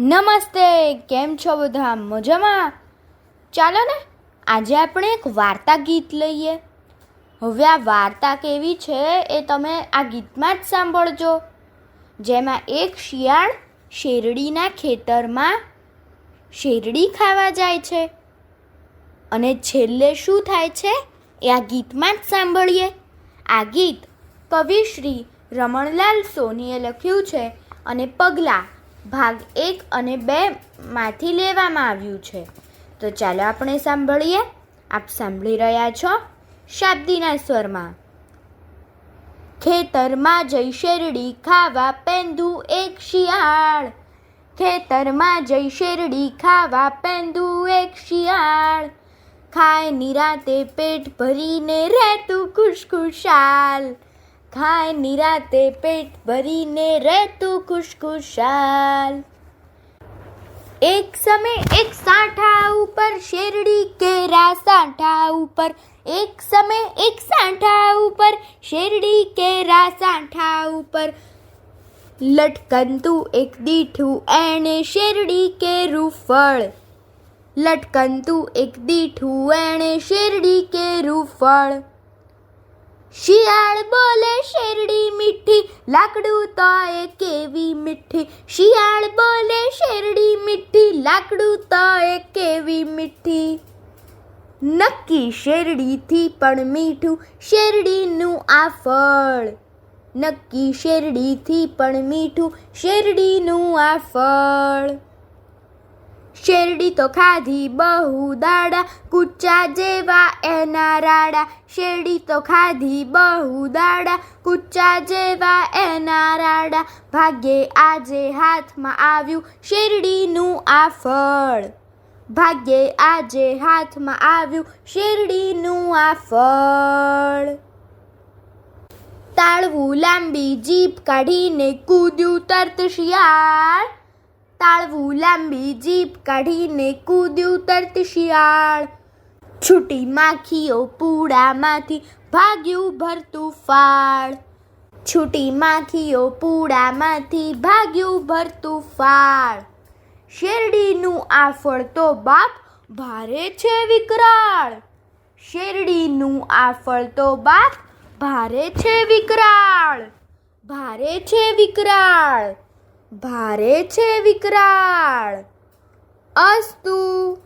નમસ્તે, કેમ છો બધા? મજામાં? ચાલો ને, આજે આપણે એક વાર્તા ગીત લઈએ. હવે આ વાર્તા કેવી છે એ તમે આ ગીતમાં જ સાંભળજો. જેમાં એક શિયાળ શેરડીના ખેતરમાં શેરડી ખાવા જાય છે. અને છેલ્લે શું થાય છે એ આ ગીતમાં જ સાંભળીએ. આ ગીત કવિ શ્રી રમણલાલ સોનીએ લખ્યું છે અને પગલાં ભાગ એક અને બે માંથી લેવામાં આવ્યું છે. તો ચાલો આપણે સાંભળીએ. આપ સાંભળી રહ્યા છો શાબ્દીના સ્વરમાં. ખેતરમાં જઈ શેરડી ખાવા પેંદું એક શિયાળ. ખેતરમાં જઈ શેરડી ખાવા પેંદું એક શિયાળ. ખાય નિરાતે પેટ ભરીને રહેતું ખુશખુશાલ. ખાય નિરાતે પેટ ભરીને રહેતું ખુશખુશાલ. એક સમય એક સાંઠા ઉપર શેરડી કેરા સાંઠા ઉપર. એક સમય એક સાંઠા ઉપર શેરડી કેરા સાંઠા ઉપર. લટકંતું એક દીઠું એણે શેરડી કેરું ફળ લટકંતું એક દીઠું એણે શેરડી કેરું ફળ શિયાળ બોલે શેરડી મીઠી, લાકડું તો એ કેવી મીઠી. શિયાળ બોલે શેરડી મીઠી, લાકડું તો એ કેવી મીઠી. નક્કી શેરડીથી પણ મીઠું, શેરડીનું આ ફળ. નક્કી શેરડીથી પણ મીઠું, શેરડીનું આ ફળ. શેરડી તો ખાધી બહુ દાડા કૂચા જેવા એના રાડા. શેરડી તો ખાધી બહુ દાડા કૂચા જેવા એના રાડા. ભાગ્યે આજે હાથમાં આવ્યું શેરડીનું આ ફળ. ભાગ્યે આજે હાથમાં આવ્યું શેરડીનું આ ફળ. તાળવું લાંબી જીભ કાઢીને કૂદ્યું તરત શિયાળ. તાળવું, લાંબી જીભ કાઢીને કૂદ્યું તરત શિયાળ. છૂટી માખીઓ પૂડામાંથી ભાગ્યું ભરતું ફાળ. છૂટી માખીઓ પૂડામાંથી ભાગ્યું ભરતું ફાળ. શેરડીનું આ ફળ તો બાપ ભારે છે વિકરાળ. શેરડીનું આ ફળ તો બાપ ભારે છે વિકરાળ. ભારે છે વિકરાળ. ભારે છે વિકરાળ. અસ્તુ.